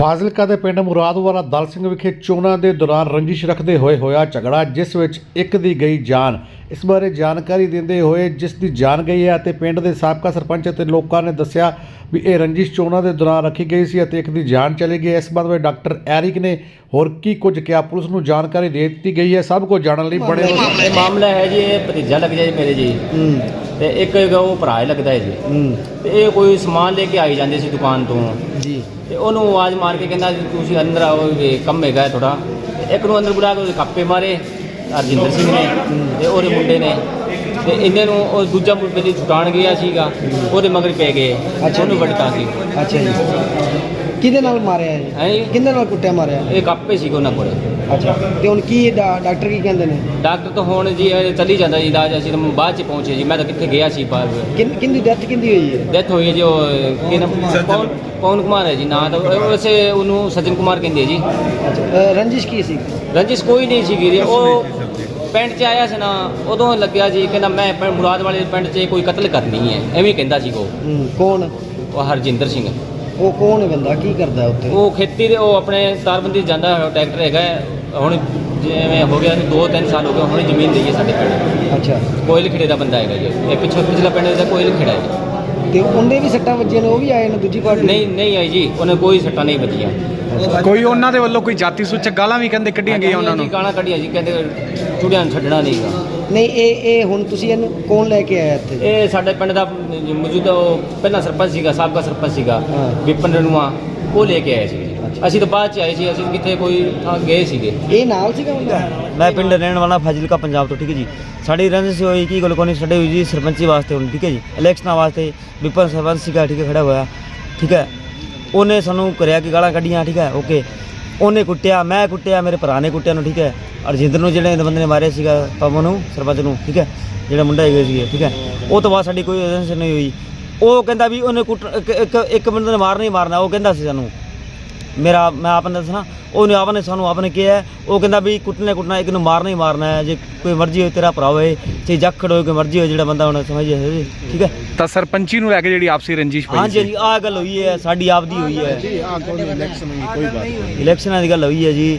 ਫਾਜ਼ਿਲਕਾ ਦੇ ਪਿੰਡ ਮੁਰਾਦਵਾਲਾ ਦਲ ਸਿੰਘ ਵਿਖੇ ਚੋਣਾਂ ਦੇ ਦੌਰਾਨ ਰੰਜਿਸ਼ ਰੱਖਦੇ ਹੋਏ ਹੋਇਆ ਝਗੜਾ ਜਿਸ ਵਿੱਚ ਇੱਕ ਦੀ ਗਈ ਜਾਨ। ਇਸ ਬਾਰੇ ਜਾਣਕਾਰੀ ਦਿੰਦੇ ਹੋਏ ਜਿਸ ਦੀ ਜਾਨ ਗਈ ਹੈ ਅਤੇ ਪਿੰਡ ਦੇ ਸਾਬਕਾ ਸਰਪੰਚ ਅਤੇ ਲੋਕਾਂ ਨੇ ਦੱਸਿਆ ਵੀ ਇਹ ਰੰਜਿਸ਼ ਚੋਣਾਂ ਦੇ ਦੌਰਾਨ ਰੱਖੀ ਗਈ ਸੀ ਅਤੇ ਇੱਕ ਦੀ ਜਾਨ ਚਲੀ ਗਈ। ਇਸ ਬਾਰੇ ਡਾਕਟਰ ਐਰਿਕ ਨੇ ਹੋਰ ਕੀ ਕੁਝ ਕਿਹਾ? ਪੁਲਿਸ ਨੂੰ ਜਾਣਕਾਰੀ ਦੇ ਦਿੱਤੀ ਗਈ ਹੈ। ਸਭ ਕੁਝ ਜਾਣਨ ਲਈ ਰਹੋ। ਇਹ ਮਾਮਲਾ ਹੈ ਜੀ ਇਹ ਭਤੀਜਾ ਲੱਗ ਜਾਏ ਮੇਰੇ ਜੀ। ਤੇ ਇੱਕ ਹੈਗਾ ਉਹ ਭਰਾ ਹੀ ਲੱਗਦਾ ਹੈ ਜੀ। ਤੇ ਇਹ ਕੋਈ ਸਮਾਨ ਲੈ ਕੇ ਆਈ ਜਾਂਦੇ ਸੀ ਦੁਕਾਨ ਤੋਂ। ਜੀ। ਤੇ ਉਹਨੂੰ ਆਵਾਜ਼ ਮਾਰ ਕੇ ਕਹਿੰਦਾ ਜੀ ਤੁਸੀਂ ਅੰਦਰ ਆਓ ਇਹ ਕੰਮ ਹੈਗਾ ਥੋੜਾ ਇੱਕ ਨੂੰ ਅੰਦਰ ਬੁਲਾ ਕੇ ਉਹਦੇ ਕੱਪੇ ਮਾਰੇ ਅਰਜਿੰਦਰ ਸਿੰਘ ਨੇ ਤੇ ਉਹਦੇ ਮੁੰਡੇ ਨੇ। ਤੇ ਇਹਨਾਂ ਨੂੰ ਉਹ ਦੂਜਾ ਮੁੰਡੇ ਦੀ ਛੁਟਾਣ ਗਿਆ ਸੀਗਾ ਉਹਦੇ ਮਗਰ ਪੈ ਗਏ। ਉਹਨੂੰ। ਵੜਤਾ ਸੀ। ਅੱਛਾ ਜੀ। ਕਿਹਦੇ ਨਾਲ ਮਾਰਿਆ ਹੈ? ਜੀ ਕਿਹਦੇ ਨਾਲ ਕੁੱਟਿਆ ਮਾਰਿਆ? ਇਹ ਕੱਪੇ ਸੀ ਉਹਨਾਂ ਕੋਲ। ਅੱਛਾ। ਤੇ ਹੁਣ ਕੀ ਡਾ- ਡਾਕਟਰ ਕੀ ਕਹਿੰਦੇ ਨੇ? ਡਾਕਟਰ ਤਾਂ ਹੁਣ ਜੀ ਇਹ ਚੱਲੀ ਜਾਂਦਾ ਜੀ ਇਲਾਜ ਅਸੀਂ ਤਾਂ ਬਾਅਦ ਚ ਪਹੁੰਚੇ ਜੀ ਮੈਂ ਤਾਂ ਕਿੱਥੇ ਗਿਆ ਸੀ ਬਾਹਰ ਕਿੰਨ ਕਿੰਦੀ ਡੈਥ ਕਿੰਦੀ ਹੋਈ ਹੈ? ਡੈਥ ਹੋਈ ਹੈ ਜੀ ਉਹ ਕੀ ਨਾਮ ਪਵਨ ਪਵਨ ਕੁਮਾਰ ਹੈ ਜੀ ਨਾਂ ਤਾਂ ਉਹ- ਵੈਸੇ ਉਹਨੂੰ ਸਜਨ ਕੁਮਾਰ ਕਹਿੰਦੇ ਜੀ। ਅੱਛਾ ਅ, ਰੰਜਿਸ਼ ਕੀ ਸੀ? ਰੰਜਿਸ਼ ਕੋਈ ਨਹੀਂ ਸੀਗੀ ਜੀ ਉਹ ਪਿੰਡ 'ਚ ਆਇਆ ਸੀ ਨਾ ਉਦੋਂ ਲੱਗਿਆ ਜੀ ਕਹਿੰਦਾ ਮੈਂ ਪਿੰਡ ਮੁਰਾਦ ਵਾਲੇ ਪਿੰਡ 'ਚ ਕੋਈ ਕਤਲ ਕਰਨੀ ਹੈ ਐਵੇਂ ਕਹਿੰਦਾ ਸੀ ਉਹ। ਹੂੰ, ਕੌਣ? ਉਹ ਹਰਜਿੰਦਰ ਸਿੰਘ। ਉਹ ਕੌਣ ਹੈ ਬੰਦਾ? ਕੀ ਕਰਦਾ ਉੱਥੇ? ਉਹ ਖੇਤੀ ਦੇ ਉਹ ਆਪਣੇ ਤਾਰਬੰਦੀ ਜਾਂਦਾ ਹੋਇਆ ਟਰੈਕਟਰ ਹੈਗਾ। ਹੈ। ਹੁਣ ਜਿਵੇਂ ਹੋ ਗਿਆ ਦੋ ਤਿੰਨ ਸਾਲ ਹੋ ਗਏ ਹੁਣ ਜ਼ਮੀਨ ਲਈ ਹੈ ਸਾਡੇ ਪਿੰਡ। ਅੱਛਾ। ਕੋਇਲ ਖੇੜੇ ਦਾ ਬੰਦਾ ਹੈਗਾ ਜੀ। ਇਹ ਪਿੱਛੇ ਪਿਛਲਾ ਪਿੰਡ ਦਾ ਕੋਇਲ ਖੇੜਾ ਹੈ ਤੇ ਉਹਨੇ ਵੀ ਸੱਟਾਂ ਵੱਜੀਆਂ ਨੇ ਉਹ ਵੀ ਆਏ ਨੇ ਦੂਜੀ ਪਾਰਟੀ ਨਹੀਂ ਨਹੀਂ ਆਈ ਜੀ ਉਹਨੇ ਕੋਈ ਸੱਟਾਂ ਨਹੀਂ ਵੱਜੀਆਂ। ਕੋਈ ਉਹਨਾਂ ਦੇ ਵੱਲੋਂ ਕੋਈ ਜਾਤੀ ਸੂਚਕ ਗਾਲਾਂ ਵੀ ਕਹਿੰਦੇ ਕੱਢੀਆਂ ਗਈਆਂ ਉਹਨਾਂ ਨੂੰ? ਗਾਣਾ ਕੱਢੀਆਂ ਜੀ ਕਹਿੰਦੇ ਚੁੜਿਆਂ ਨੂੰ ਛੱਡਣਾ ਨਹੀਂਗਾ ਨਹੀਂ ਇਹ ਇਹ ਹੁਣ ਤੁਸੀਂ ਇਹਨੂੰ ਕੌਣ ਲੈ ਕੇ ਆਇਆ ਇੱਥੇ? ਇਹ ਸਾਡੇ ਪਿੰਡ ਦਾ ਮੌਜੂਦਾ ਉਹ ਪਹਿਲਾਂ ਸਰਪੰਚ ਸੀਗਾ ਸਾਬਕਾ ਸਰਪੰਚ ਸੀਗਾ। ਵਿਪਨ ਰਣੂਆ ਉਹ ਲੈ ਕੇ ਆਏ ਸੀ ਅਸੀਂ ਤਾਂ ਬਾਅਦ ਚ ਆਏ ਸੀ ਅਸੀਂ ਕਿੱਥੇ ਕੋਈ ਥਾਂ ਗਏ ਸੀਗੇ। ਇਹ ਨਾਲ ਸੀਗਾ ਮੁੰਡਾ? ਮੈਂ ਪਿੰਡ ਰਹਿਣ ਵਾਲਾ ਫਾਜ਼ਿਲਕਾ ਪੰਜਾਬ ਤੋਂ ਠੀਕ ਹੈ ਜੀ। ਸਾਡੀ ਰੰਜਿਸ਼ ਹੋਈ ਕੀ ਗੱਲ ਕੋਣੀ ਸਾਡੇ ਹੋਈ ਜੀ ਸਰਪੰਚੀ ਵਾਸਤੇ ਹੁਣ ਠੀਕ ਹੈ ਜੀ। ਇਲੈਕਸ਼ਨਾਂ ਵਾਸਤੇ ਵਿਪਨ ਸਰਪੰਚ ਸੀਗਾ ਠੀਕ ਹੈ ਖੜਾ ਹੋਇਆ ਠੀਕ ਹੈ। ਉਹਨੇ ਸਾਨੂੰ ਕਰਿਆ ਕਿ ਗਾਲਾਂ ਕੱਢੀਆਂ ਠੀਕ ਹੈ ਓਕੇ। ਉਹਨੇ ਕੁੱਟਿਆ ਮੈਂ ਕੁੱਟਿਆ ਮੇਰੇ ਭਰਾ ਨੇ ਕੁੱਟਿਆ ਨੂੰ ਠੀਕ ਹੈ। ਅਰਜਿੰਦਰ ਨੂੰ ਜਿਹੜੇ ਬੰਦੇ ਨੇ ਮਾਰਿਆ ਸੀਗਾ ਪਵਨ ਨੂੰ ਸਰਪੰਚ ਨੂੰ ਠੀਕ ਹੈ। ਜਿਹੜਾ ਮੁੰਡਾ ਹੈਗਾ ਸੀ ਠੀਕ ਹੈ। ਉਹ ਤੋਂ ਬਾਅਦ ਸਾਡੀ ਕੋਈ ਰੰਜਿਸ਼ ਨਹੀਂ ਹੋਈ। ਉਹ ਕਹਿੰਦਾ ਵੀ ਉਹਨੇ ਕੁੱਟ ਇੱਕ- ਇੱਕ ਇੱਕ ਬੰਦੇ ਨੇ ਮਾਰਨਾ ਹੀ ਮਾਰਨਾ ਉਹ ਕਹਿੰਦਾ ਸੀ ਸਾਨੂੰ। ਮੇਰਾ ਮੈਂ ਆਪ ਨੇ ਦੱਸਣਾ ਉਹਨੇ ਆਪ ਨੇ ਸਾਨੂੰ ਆਪ ਨੇ ਕਿਹਾ ਹੈ, ਉਹ ਕਹਿੰਦਾ ਵੀ ਕੁੱਟਣੇ ਕੁੱਟਣਾ ਇੱਕ ਨੂੰ ਮਾਰਨਾ ਹੀ ਮਾਰਨਾ ਹੈ ਜੇ ਕੋਈ ਮਰਜ਼ੀ ਹੋਏ ਤੇਰਾ ਭਰਾ ਹੋਏ ਚਾਹੇ ਜੱਖੜ ਹੋਏ ਕੋਈ ਮਰਜ਼ੀ ਹੋਏ ਜਿਹੜਾ ਬੰਦਾ ਹੁਣ ਸਮਝੇ ਹੋਏ, ਠੀਕ ਹੈ? ਤਾਂ ਸਰਪੰਚੀ ਨੂੰ ਲੈ ਕੇ ਜਿਹੜੀ ਆਪਸੀ ਰੰਜਿਸ਼ ਪਈ ਹਾਂਜੀ ਹਾਂਜੀ ਆਹ ਗੱਲ ਹੋਈ ਹੈ ਸਾਡੀ ਆਪ ਦੀ ਹੋਈ ਹੈ। ਇਲੈਕਸ਼ਨਾਂ ਦੀ ਗੱਲ ਹੋਈ। ਹੈ ਜੀ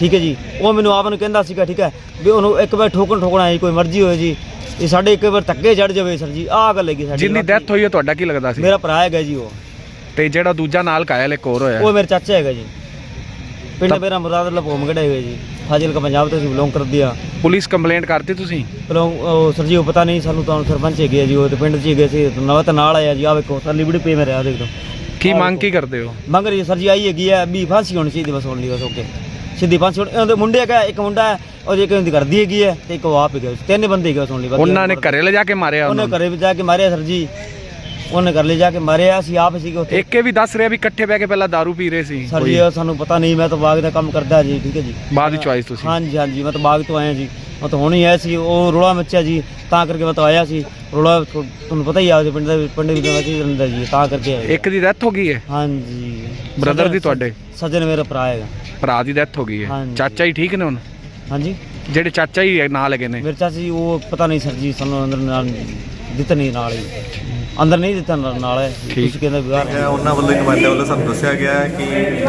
ਠੀਕ ਹੈ ਜੀ। ਉਹ ਮੈਨੂੰ ਆਪ ਨੂੰ ਕਹਿੰਦਾ ਸੀਗਾ ਠੀਕ ਹੈ ਵੀ ਉਹਨੂੰ ਇੱਕ ਵਾਰ ਠੋਕਣ ਠੋਕਣਾ ਹੈ ਕੋਈ ਮਰਜ਼ੀ ਹੋਏ ਜੀ। ਇਹ ਸਾਡੇ ਇੱਕ ਵਾਰ ਧੱਕੇ ਚੜ ਜਾਵੇ ਸਰ ਜੀ ਆਹ ਗੱਲ ਹੈਗੀ ਸਾਡੀ ਜਿੰਨੀ ਡੈਥ ਹੋਈ ਹੈ ਤੁਹਾਡਾ ਕੀ ਲੱਗਦਾ ਸੀ? ਮੇਰਾ ਭਰਾ ਹੈਗਾ ਜੀ ਉਹ। ਤੇ ਜਿਹੜਾ ਦੂਜਾ ਨਾਲ ਕਾਇਲ ਇੱਕ ਹੋਰ ਹੋਇਆ। ਉਹ ਮੇਰੇ ਚਾਚਾ ਹੈਗਾ ਜੀ। ਪਿੰਡ ਮੇਰਾ ਮੁਰਾਦ ਲਪੋਮ ਗੜਾ ਹੈਗਾ ਜੀ। ਫਾਜ਼ਿਲਕਾ ਪੰਜਾਬ ਤੋਂ ਅਸੀਂ ਬਿਲੋਂਗ ਕਰਦੇ ਆ। ਪੁਲਿਸ ਕੰਪਲੇਂਟ ਕਰਤੀ ਤੁਸੀਂ? ਚਲੋ ਉਹ ਸਰ ਜੀ ਉਹ ਪਤਾ ਨਹੀਂ ਸਾਨੂੰ ਤਾਂ ਸਰਪੰਚ ਹੈਗੇ ਆ ਜੀ ਉਹ ਤੇ ਪਿੰਡ 'ਚ ਹੈਗੇ ਸੀ ਨਵਾਂ ਤਾਂ ਨਾਲ ਆਇਆ ਜੀ। ਆ ਵੇਖੋ ਸਰ ਲਿਬੜੀ ਪੇ ਮੇਰੇ ਆ ਦੇਖ ਕੀ ਮੰਗ ਕੀ ਕਰਦੇ ਹੋ? ਮੰਗ ਰਹੀ ਸਰ ਜੀ ਆਈ ਹੈਗੀ ਆ ਵੀ ਫਾਂਸੀ ਹੋਣੀ ਚਾਹੀਦੀ ਬਸ ਹੋਣੀ ਬਸ ਓਕੇ ਸਿੱਧੀ ਫਾਂਸੀ ਹੋਣੀ ਉਹਦੇ ਮੁੰਡੇ ਹੈਗਾ ਇੱਕ ਮੁੰਡਾ ਹੈ ਉਹ ਜੇ ਕਹਿੰਦੀ ਕਰਦੀ ਹੈਗੀ ਹੈ ਤੇ ਇੱਕ ਉਹ ਆਪ ਹੈਗਾ ਤਿੰਨ ਬੰਦੇ ਹੈਗੇ ਸੁਣ ਲਈ ਉਹਨਾਂ ਨੇ ਘਰੇ ਲਿਜਾ ਕੇ ਮਾਰਿਆ ਉਹਨੇ ਘਰੇ ਵੀ ਜਾ ਕੇ ਮਾਰਿਆ ਸਰ ਜੀ। ਉਹਨੇ ਘਰ ਲੈ ਜਾ ਕੇ ਮਾਰਿਆ ਅਸੀਂ ਆਪ ਸੀਗੇ ਉੱਥੇ। ਇੱਕ ਇਹ ਵੀ ਦੱਸ ਰਿਹਾ ਵੀ ਇਕੱਠੇ ਬਹਿ ਕੇ ਪਹਿਲਾਂ दारू ਪੀ ਰਹੇ ਸੀ ਸਰ ਜੀ। ਇਹ ਸਾਨੂੰ ਪਤਾ ਨਹੀਂ ਮੈਂ ਤਾਂ ਬਾਗ ਦਾ ਕੰਮ ਕਰਦਾ ਜੀ ਠੀਕ ਹੈ ਜੀ। ਬਾਅਦ ਵਿੱਚ ਆਏ ਤੁਸੀਂ? ਹਾਂਜੀ ਹਾਂਜੀ ਮੈਂ ਤਾਂ ਬਾਗ ਤੋਂ ਆਇਆ ਜੀ। ਮੈਂ ਤਾਂ ਹੁਣ ਹੀ ਆਇਆ ਸੀ ਉਹ ਰੋਲਾ ਮੱਚਿਆ ਜੀ ਤਾਂ ਕਰਕੇ ਮੈਂ ਤਾਂ ਆਇਆ ਸੀ। ਰੋਲਾ ਤੁ- ਤੁਹਾਨੂੰ ਪਤਾ ਹੀ ਆ ਉਹਦੇ ਪਿੰਡ ਦਾ ਪਿੰਡ ਵਿੱਚ ਮੱਚੀ ਰਹਿੰਦਾ ਜੀ ਤਾਂ ਕਰਕੇ ਆਇਆ ਇੱਕ ਦੀ ਡੈਥ ਹੋ ਗਈ ਹੈ? ਹਾਂਜੀ। ਬ੍ਰਦਰ ਦੀ ਤੁਹਾਡੇ? ਸੱਜਣ ਮੇਰਾ ਭਰਾ ਹੈਗਾ। ਭਰਾ ਦੀ ਡੈਥ ਹੋ ਗਈ ਹੈ। ਹਾਂਜੀ। ਚਾਚਾ ਹੀ ਠੀਕ ਨੇ ਹੁਣ? ਹਾਂਜੀ। ਜਿਹੜੇ ਚਾਚਾ ਹੀ ਨਾਲ ਲੱਗੇ ਨੇ? ਮੇਰੇ ਚਾਚੀ ਉਹ ਪਤਾ ਨਹੀਂ ਸਰ ਜੀ ਸਾਨੂੰ ਅੰਦਰ ਨਾਲ ਦਿੱਤਾ ਨਹੀਂ ਨਾਲ ਹੀ। ਅੰਦਰ ਨਹੀਂ ਦਿੱਤਾ ਨਾਲ ਨਾਲ ਤੁਸੀਂ ਕਹਿੰਦੇ ਵਿਆਹ ਹੈ ਉਹਨਾਂ ਵੱਲੋਂ ਹੀ ਨੁਮਾਇੰਦੇ ਵੱਲੋਂ ਸਾਨੂੰ ਦੱਸਿਆ ਗਿਆ ਹੈ ਕਿ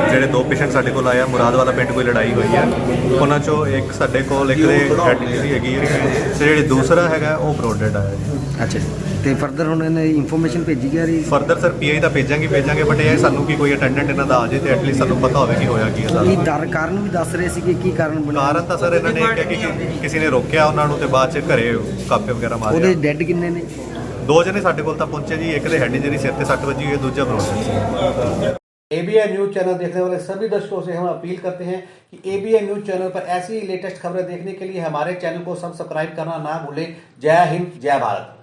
ਜਿਹੜੇ ਦੋ ਪੇਸ਼ੈਂਟ ਸਾਡੇ ਕੋਲ ਆਇਆ ਮੁਰਾਦ ਵਾਲਾ ਪਿੰਡ ਕੋਈ ਲੜਾਈ ਹੋਈ ਹੈ ਉਹਨਾਂ ਚੋਂ ਇੱਕ ਸਾਡੇ ਕੋਲ ਇੱਕ ਦੇ ਹੈਡ ਇੰਜਰੀ ਹੈਗੀ ਹੈ ਤੇ ਜਿਹੜੇ ਦੂਸਰਾ ਹੈਗਾ ਉਹ ਬਰੋਡਡ ਆਇਆ ਜੀ। ਅੱਛਾ ਤੇ ਫਰਦਰ ਹੁਣ ਇਹਨੇ ਇਨਫੋਰਮੇਸ਼ਨ ਭੇਜੀ ਗਿਆ ਰਹੀ? ਫਰਦਰ ਸਰ ਪੀਆਈ ਦਾ ਭੇਜਾਂਗੇ ਭੇਜਾਂਗੇ ਬਟ ਇਹ ਹੈ ਸਾਨੂੰ ਕਿ ਕੋਈ ਅਟੈਂਡੈਂਟ ਇਹਨਾਂ ਦਾ ਆ ਜਾਏ ਤੇ ਐਟਲੀਸਟ ਸਾਨੂੰ ਪਤਾ ਹੋਵੇ ਕਿ ਹੋਇਆ ਕੀ ਹੈ ਸਾਰਾ ਇਹ ਡਰ ਕਾਰਨ ਵੀ ਦੱਸ ਰਹੇ ਸੀ ਕਿ ਕੀ ਕਾਰਨ ਬਣਿਆ? ਕਾਰਨ ਤਾਂ ਸਰ ਇਹਨਾਂ ਨੇ ਇਹ ਕਿਹਾ ਕਿ ਕਿਸੇ ਨੇ ਰੋਕਿਆ ਉਹਨਾਂ ਨੂੰ ਤੇ ਬਾਅਦ ਚ ਘਰੇ ਕਾਪੇ ਵਗੈਰਾ ਉਹਦੇ ਮਾਰਿਆ ਡੈੱਡ ਕਿੰਨੇ ਨੇ? ਦੋ ਜਣੇ ਸਾਡੇ ਕੋਲ ਤਾਂ ਪਹੁੰਚੇ ਜੀ ਇੱਕ ਦੇ ਹੈਡ ਇੰਜਰੀ ਸਿਰ ਤੇ ਸੱਟ ਵੱਜੀ ਹੋਈ ਹੈ ਦੂਜਾ ਬਰੋਡਡ ਸੀ एबीएन न्यूज चैनल देखने वाले सभी दर्शकों से हम अपील करते हैं कि एबीएन न्यूज चैनल पर ऐसी लेटेस्ट खबरें देखने के लिए हमारे चैनल को सब्सक्राइब करना ना भूलें जय हिंद जय भारत